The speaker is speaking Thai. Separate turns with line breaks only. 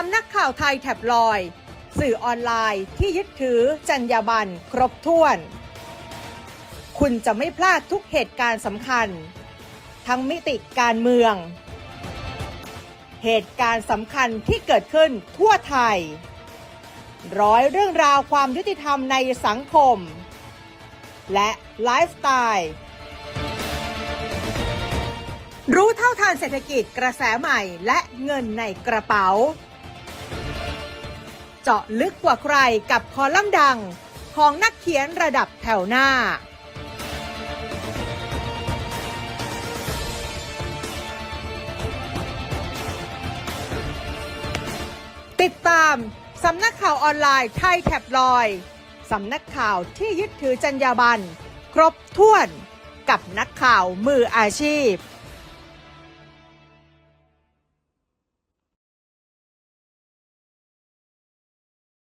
สำนักข่าวไทยแท็บลอย สื่อออนไลน์ที่ยึดถือจรรยาบรรณครบถ้วน คุณจะไม่พลาดทุกเหตุการณ์สำคัญ ทั้งมิติการเมือง เหตุการณ์สำคัญที่เกิดขึ้นทั่วไทย ร้อยเรื่องราวความยุติธรรมในสังคม และไลฟ์สไตล์รู้เท่าทันเศรษฐกิจกระแสใหม่และเงินในกระเป๋า เจาะลึกกว่าใครกับคอลัมน์ดัง ของนักเขียนระดับแถวหน้า ติดตามสำนักข่าวออนไลน์ไทยแท็บลอย สำนักข่าวที่ยึดถือจรรยาบรรณครบถ้วนกับนักข่าวมืออาชีพ